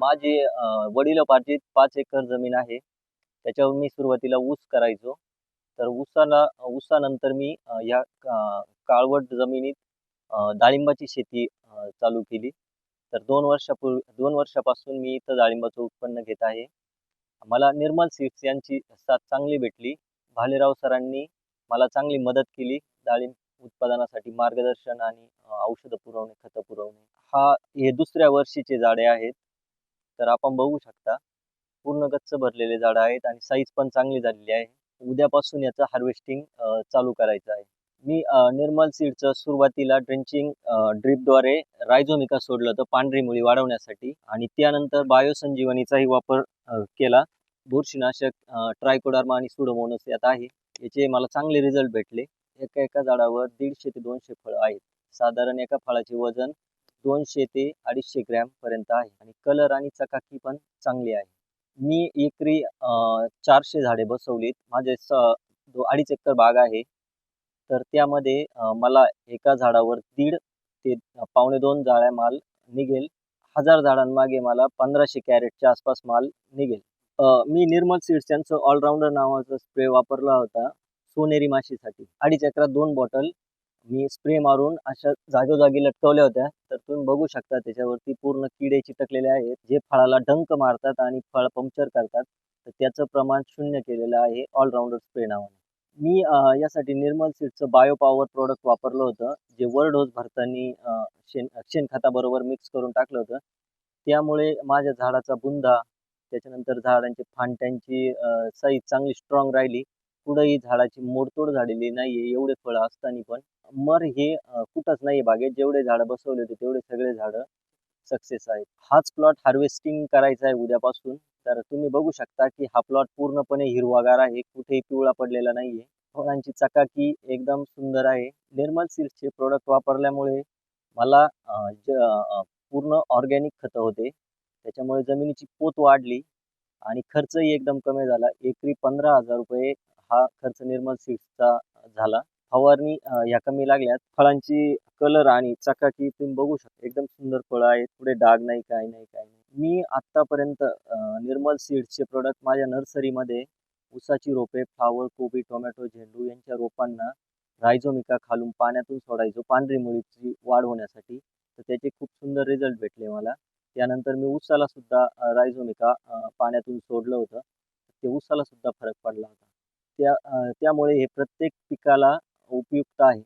माझी अ, वडिलोपार्जित पाच एकर जमीन आहे. त्याच्यावर मी सुरुवातीला ऊस करायचो. तर ऊसाला ऊसानंतर मी या काळवट जमिनीत डाळिंबाची शेती चालू केली. तर दोन वर्षापूर्वी दोन वर्षापासून मी इथं डाळिंबाचं उत्पन्न घेत आहे. मला निर्मल सीड्स यांची साथ चांगली भेटली. भालेराव सरांनी मला चांगली मदत केली. डाळिंब उत्पादनासाठी मार्गदर्शन आणि औषधं पुरवणे खतं पुरवणे. हा हे दुसऱ्या वर्षीचे झाडे आहेत. तर आपण बघू शकता पूर्ण गच्च भरलेले झाडं आहेत आणि साईज पण चांगली झालेली आहे. उद्यापासून याचं हार्वेस्टिंग चालू करायचं आहे. मी निर्मल सीडचं सुरुवातीला ड्रेंचिंग ड्रीपद्वारे रायझोमिका सोडलं होतं पांढरी मुळी वाढवण्यासाठी आणि त्यानंतर बायोसंजीवनीचाही वापर केला. बुरशीनाशक ट्रायकोडार्मा आणि सुडोमोनस यात आहे. याचे मला चांगले रिझल्ट भेटले. एका एका झाडावर दीडशे ते दोनशे फळं आहेत. साधारण एका फळाचे वजन दोनशे ते अडीचशे ग्रॅम पर्यंत आहे. आणि कलर आणि चकाकी पण चांगली आहे. मी एकरी चारशे झाडे बसवलीत. माझे स दो अडीच एकर बाग आहे. तर त्यामध्ये मला एका झाडावर दीड ते पावणे दोन जाळ्या माल निघेल. हजार झाडांमागे मला पंधराशे कॅरेटच्या आसपास माल निघेल. मी निर्मल सीड्स यांचं ऑलराऊंडर नावाचा स्प्रे वापरला होता सोनेरी माशीसाठी. अडीच एकरात दोन बॉटल मी स्प्रे मारून अशा जागोजागी लटकवल्या होत्या. तर तुम्ही बघू शकता त्याच्यावरती पूर्ण किडे चिटकलेले आहेत. जे फळाला डंक मारतात आणि फळ पंक्चर करतात. तर त्याचं प्रमाण शून्य केलेलं आहे ऑलराऊंडर स्प्रे नावाने. मी यासाठी निर्मल सीडचं बायो पॉवर प्रोडक्ट वापरलं होतं. जे वर डोस भरताना शेण शेणखताबरोबर मिक्स करून टाकलं होतं. त्यामुळे माझ्या झाडाचा बुंदा त्याच्यानंतर झाडांची फांट्यांची साईज चांगली स्ट्रॉंग राहिली. कुठंही झाडाची मोडतोड झालेली नाही आहे एवढे फळं असताना पण. मर हे कुठंच नाही बागेत जेवढे झाडं बसवले होते तेवढे सगळे झाडं सक्सेस आहेत. हाच प्लॉट हार्वेस्टिंग करायचा आहे उद्यापासून. तर तुम्ही बघू शकता की हा प्लॉट पूर्णपणे हिरवागार आहे. कुठेही पिवळा पडलेला नाहीये. फळांची चकाकी एकदम सुंदर आहे. निर्मल सीड्सचे प्रोडक्ट वापरल्यामुळे मला ज- पूर्ण ऑर्गॅनिक खतं होते. त्याच्यामुळे जमिनीची पोत वाढली आणि खर्चही एकदम कमी झाला. एकरी पंधरा हजार रुपये हा खर्च निर्मल सीड्सचा झाला. फवारणी ह्या कमी लागल्यात. फळांची कलर आणि चकाकी तुम्ही बघू शकता. एकदम सुंदर फळं आहेत. पुढे डाग नाही काय नाही काय नाही. मी आत्तापर्यंत निर्मल सीड्सचे प्रोडक्ट माझ्या नर्सरीमध्ये ऊसाची रोपे फ्लावर कोबी टोमॅटो झेंडू यांच्या रोपांना रायझोमिका खालून पाण्यातून सोडायचो. पांढरी मुळीची वाढ होण्यासाठी. तर त्याचे खूप सुंदर रिझल्ट भेटले मला. त्यानंतर मी ऊसाला सुद्धा रायझोमिका पाण्यातून सोडलं होतं. ते ऊसाला सुद्धा फरक पडला होता. त्या त्यामुळे हे प्रत्येक पिकाला उपयुक्त आहे.